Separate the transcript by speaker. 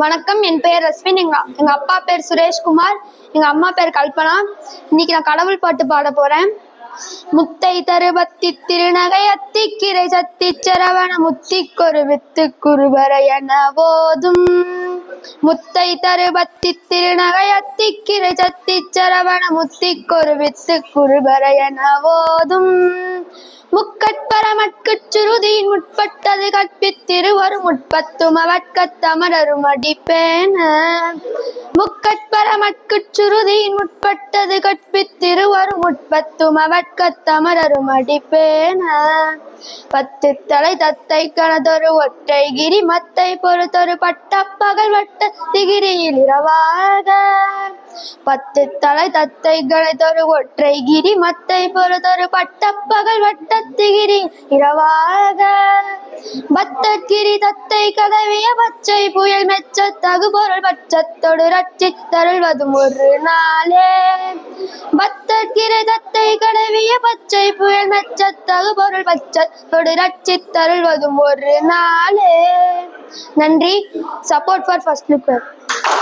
Speaker 1: வணக்கம். என் பெயர் ரஸ்வின். எங்க எங்க அப்பா பேர் சுரேஷ்குமார். எங்க அம்மா பேர் கல்பனா. இன்னைக்கு நான் கடவுள் பாட்டு பாட போறேன். முத்தை தருபத்தி திருநகை அத்திக்கிரை சத்தி சரவண முத்திக்கொரு வித்து குருவர என போதும் முத்தை தருபத்தி திருநகை அத்திக்கிரை சத்தி சரவண முத்திக்கொரு வித்து குருவர என போதும் முக்கட்பரமட்குச் சுருதியின் முற்பட்டது கற்பித்திருவரும் முற்பத்தும் அவற்கத்தமரரும் அடிப்பேன. முக்கட்பரமட்குச் சுருதியின் முற்பட்டது கற்பித்திருவரும் முற்பத்தும் அவற்கத்தமரரும் அடிப்பேன. பத்து தலை தத்தை கனதொரு ஒற்றை கிரி மத்தை பொறுத்தொரு பட்டப்பகல் வட்ட திகிரியில் இரவாக. பத்து தலை தத்தைகளை கணைதொரு ஒற்றை கிரி மத்தை பொறுத்தொரு பட்டப்பகல் வட்ட திகிரி இரவாக. பத்தக்கிரி தத்தை கதவிய பச்சை புயல் மெச்ச தகு பொருள் பச்சத்தொடு ரட்சி தருள்வதும் ஒரு நாளே. பத்தக்கிரி தத்தை கதவிய பச்சை புயல் மெச்ச தகு பொருள் பச்சத்தொடு ரட்சி தருள்வதும் ஒரு நாளே. நன்றி. Support for first looker